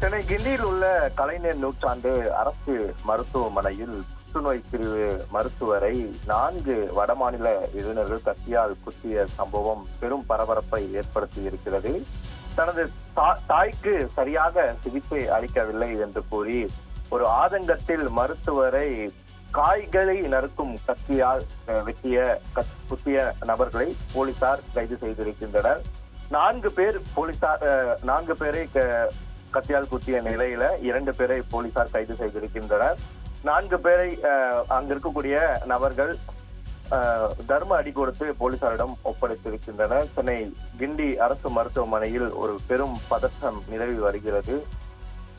சென்னை கிண்டியில் உள்ள கலைஞர் நூற்றாண்டு அரசு மருத்துவமனையில் புற்றுநோய் பிரிவு மருத்துவரை நான்கு வடமாநில இளைஞர்கள் கத்தியால் குத்திய சம்பவம் பெரும் பரபரப்பை ஏற்படுத்தி இருக்கிறது. தனது தாய்க்கு சரியாக சிகிச்சை அளிக்கவில்லை என்று கூறி ஒரு ஆதங்கத்தில் மருத்துவரை காய்களை நறுக்கும் கத்தியால் அஹ், வெட்டிய கத்- குத்திய நபர்களை போலீசார் கைது செய்திருக்கின்றனர். நான்கு பேர் போலீசார் அஹ், நான்கு பேரை க- கத்தியால் குத்திய நிலையில இரண்டு பேரை போலீசார் கைது செய்திருக்கின்றனர். நான்கு பேரை அஹ், அங்க இருக்கக்கூடிய நபர்கள் தர்ம அடி கொடுத்து போலீசாரிடம் ஒப்படைத்திருக்கின்றனர். சென்னை கிண்டி அரசு மருத்துவமனையில் ஒரு பெரும் பதற்றம் நிலவி வருகிறது.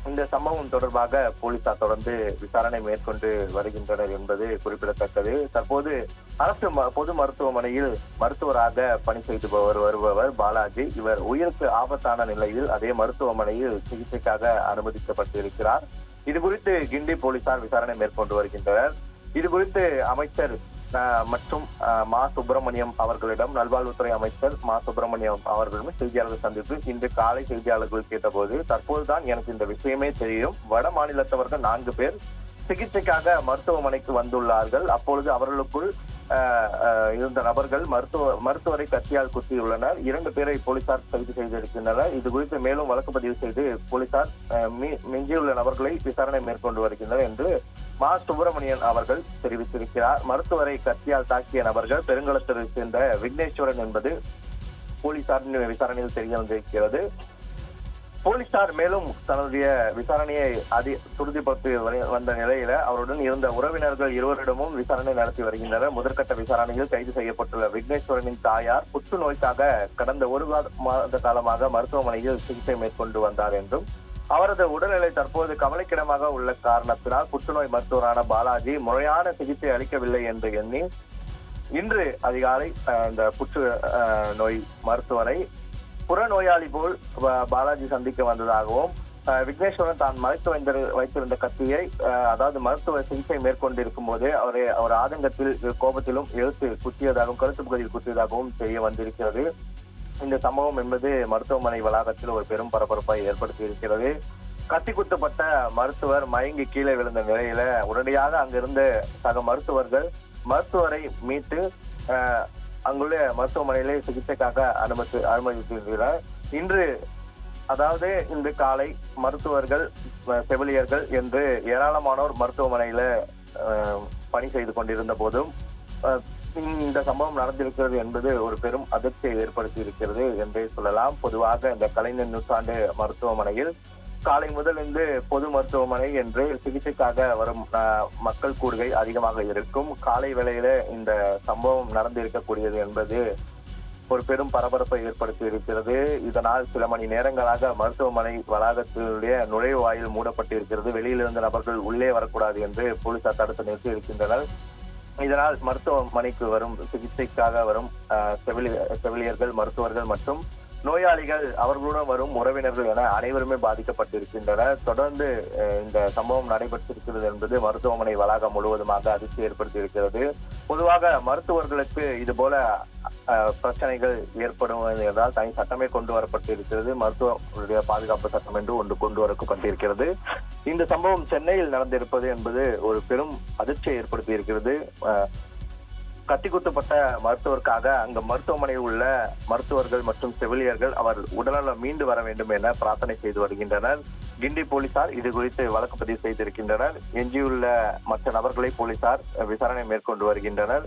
இந்த சம்பவம் தொடர்பாக போலீசார் தொடர்ந்து விசாரணை மேற்கொண்டு வருகின்றனர் என்பது குறிப்பிடத்தக்கது. தற்போது அரசு ம- பொது மருத்துவமனையில் மருத்துவராக பணி செய்து வருபவர் பாலாஜி. இவர் உயிருக்கு ஆபத்தான நிலையில் அதே மருத்துவமனையில் சிகிச்சைக்காக அனுமதிக்கப்பட்டிருக்கிறார். இது குறித்து கிண்டி போலீசார் விசாரணை மேற்கொண்டு வருகின்றனர். இது குறித்து அமைச்சர் மற்றும் மா சுப்பிரமணியம் அவர்களிடம் நல்வாழ்வுத்துறை அமைச்சர் மா சுப்பிரமணியம் அவர்களிடம் செய்தியாளர்கள் சந்தித்து இன்று காலை செய்தியாளர்கள் கேட்டபோது தற்போதுதான் எனக்கு இந்த விஷயமே தெரியும். வட மாநிலத்தவர்கள் நான்கு பேர் சிகிச்சைக்காக மருத்துவமனைக்கு வந்துள்ளார்கள். அப்பொழுது அவர்களுக்குள் இருந்த நபர்கள் மருத்துவ மருத்துவரை கத்தியால் குத்தியுள்ளனர். இரண்டு பேரை போலீசார் கைது செய்திருக்கின்றனர். இது குறித்து மேலும் வழக்கு பதிவு செய்து போலீசார் மீ- மிஞ்சியுள்ள நபர்களை விசாரணை மேற்கொண்டு வருகின்றனர் என்று மா. சுப்பிரமணியன் அவர்கள் தெரிவித்திருக்கிறார். மருத்துவரை கத்தியால் தாக்கிய நபர்கள் பெருங்குளத்தை சேர்ந்த விக்னேஸ்வரன் என்பது போலீசாரின் விசாரணையில் தெரிய வந்திருக்கிறது போலீசார் மேலும் தன்னுடைய விசாரணையை அதி துரிதப்படுத்தி வந்த நிலையில அவருடன் இருந்த உறவினர்கள் இருவரிடமும் விசாரணை நடத்தி வருகின்றனர். முதற்கட்ட விசாரணையில் கைது செய்யப்பட்டுள்ள விக்னேஸ்வரனின் தாயார் புற்றுநோய்க்காக கடந்த ஒரு மாத காலமாக மருத்துவமனையில் சிகிச்சை மேற்கொண்டு வந்தார் என்றும் அவரது உடல்நிலை தற்போது கவலைக்கிடமாக உள்ள காரணத்தினால் புற்றுநோய் மருத்துவரான பாலாஜி முறையான சிகிச்சை அளிக்கவில்லை என்று எண்ணி இன்று அதிகாலை இந்த புற்று நோய் மருத்துவரை புறநோயாளி போல் பாலாஜி சந்திக்க வந்ததாகவும் விக்னேஸ்வரன் தான் மறைத்து வைந்த வைத்திருந்த கத்தியை அதாவது மருத்துவ சிகிச்சை மேற்கொண்டிருக்கும் போது அவரை அவர் ஆதங்கத்தில் கோபத்திலும் எழுத்து குத்தியதாகவும் கருத்து பகுதியில் குத்தியதாகவும் தெரிய வந்திருக்கிறது. இந்த சம்பவம் என்பது மருத்துவமனை வளாகத்தில் ஒரு பெரும் பரபரப்பை ஏற்படுத்தி இருக்கிறது கத்தி குத்தப்பட்ட மருத்துவர் மயங்கி கீழே விழுந்த நிலையில உடனடியாக அங்கிருந்த சக மருத்துவர்கள் மருத்துவரை மீட்டு அங்குள்ள மருத்துவமனையிலே சிகிச்சைக்காக அனுமதி அனுமதித்திருந்தார் இன்று அதாவது இன்று காலை மருத்துவர்கள் செவிலியர்கள் என்று ஏராளமானோர் மருத்துவமனையில பணி செய்து கொண்டிருந்த போதும் இந்த சம்பவம் நடந்திருக்கிறது என்பது ஒரு பெரும் அதிர்ச்சியை ஏற்படுத்தி இருக்கிறது என்றே சொல்லலாம். பொதுவாக இந்த கலைஞர் நூற்றாண்டு மருத்துவமனையில் காலை முதல் இருந்து பொது மருத்துவமனை என்று சிகிச்சைக்காக வரும் மக்கள் கூடுகை அதிகமாக இருக்கும். காலை வேளையில இந்த சம்பவம் நடந்திருக்கக்கூடியது என்பது ஒரு பெரும் பரபரப்பை ஏற்படுத்தி இருக்கிறது இதனால் சில மணி நேரங்களாக மருத்துவமனை வளாகத்தினுடைய நுழைவாயில் மூடப்பட்டிருக்கிறது. வெளியிலிருந்த நபர்கள் உள்ளே வரக்கூடாது என்று போலீசார் தடுத்து நிறுத்தி இருக்கின்றனர். இதனால் மருத்துவமனைக்கு வரும் சிகிச்சைக்காக வரும் செவிலியர்கள் மருத்துவர்கள் மற்றும் நோயாளிகள் அவர்களுடன் வரும் உறவினர்கள் என அனைவருமே பாதிக்கப்பட்டிருக்கின்றனர் தொடர்ந்து இந்த சம்பவம் நடைபெற்றிருக்கிறது என்பது மருத்துவமனை வளாகம் முழுவதுமாக அதிர்ச்சி ஏற்படுத்தி இருக்கிறது பொதுவாக மருத்துவர்களுக்கு இது போல பிரச்சனைகள் ஏற்படும் என்றால் தனி சட்டமே கொண்டு வரப்பட்டு இருக்கிறது மருத்துவர்களுடைய பாதுகாப்பு சட்டம் என்று ஒன்று கொண்டு வரப்பட்டிருக்கிறது. இந்த சம்பவம் சென்னையில் நடந்திருப்பது என்பது ஒரு பெரும் அதிர்ச்சியை ஏற்படுத்தி இருக்கிறது அஹ், கத்தி குத்தப்பட்ட மருத்துவருக்காக அங்க மருத்துவமனையில் உள்ள மருத்துவர்கள் மற்றும் செவிலியர்கள் அவர் உடல்நலம் மீண்டு வர வேண்டும் என பிரார்த்தனை செய்து வருகின்றனர். கிண்டி போலீசார் இது குறித்து வழக்கு பதிவு செய்திருக்கின்றனர். எஞ்சியுள்ள மற்ற நபர்களை போலீசார் விசாரணை மேற்கொண்டு வருகின்றனர்.